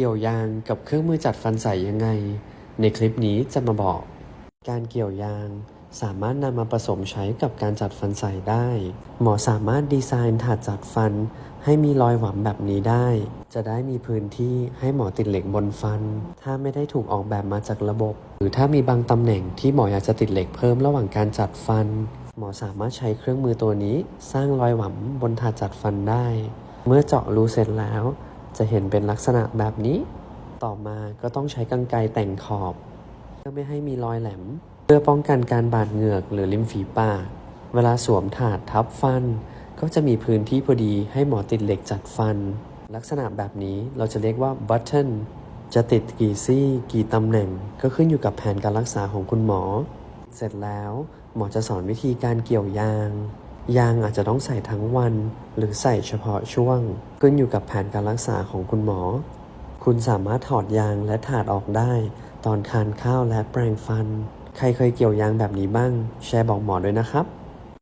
เกี่ยวยางกับเครื่องมือจัดฟันใสยังไง ในคลิปนี้จะมาบอก การเกี่ยวยางสามารถนำมาผสมใช้กับการจัดฟันใสได้ หมอสามารถดีไซน์ถาดจัดฟัน ให้มีรอยหวำแบบนี้ได้ จะได้มีพื้นที่ให้หมอติดเหล็กบนฟัน ถ้าไม่ได้ถูกออกแบบมาจากระบบ หรือถ้ามีบางตำแหน่งที่หมออยากจะติดเหล็กเพิ่มระหว่างการจัดฟัน หมอสามารถใช้เครื่องมือตัวนี้ สร้างรอยหวำบนถาดจัดฟันได้ เมื่อเจาะรูเสร็จแล้ว จะเห็นเป็นลักษณะแบบนี้ ต่อมาก็ต้องใช้กรรไกรแต่งขอบ เพื่อไม่ให้มีรอยแหลม เพื่อป้องกันการบาดเหงือกหรือริมฝีปาก เวลาสวมถาดทับฟัน ก็จะมีพื้นที่พอดีให้หมอติดเหล็กจัดฟัน ลักษณะแบบนี้เราจะเรียกว่า button จะติดกี่ซี่กี่ตำแหน่ง ก็ขึ้นอยู่กับแผนการรักษาของคุณหมอ เสร็จแล้วหมอจะสอนวิธีการเกี่ยวยาง ยางอาจจะต้องใส่ทั้งวันหรือใส่เฉพาะช่วง ขึ้นอยู่กับแผนการรักษาของคุณหมอ คุณสามารถถอดยางและถาดออกได้ ตอนทานข้าวและแปรงฟัน ใครเคยเกี่ยวยางแบบนี้บ้าง แชร์บอกหมอด้วยนะครับ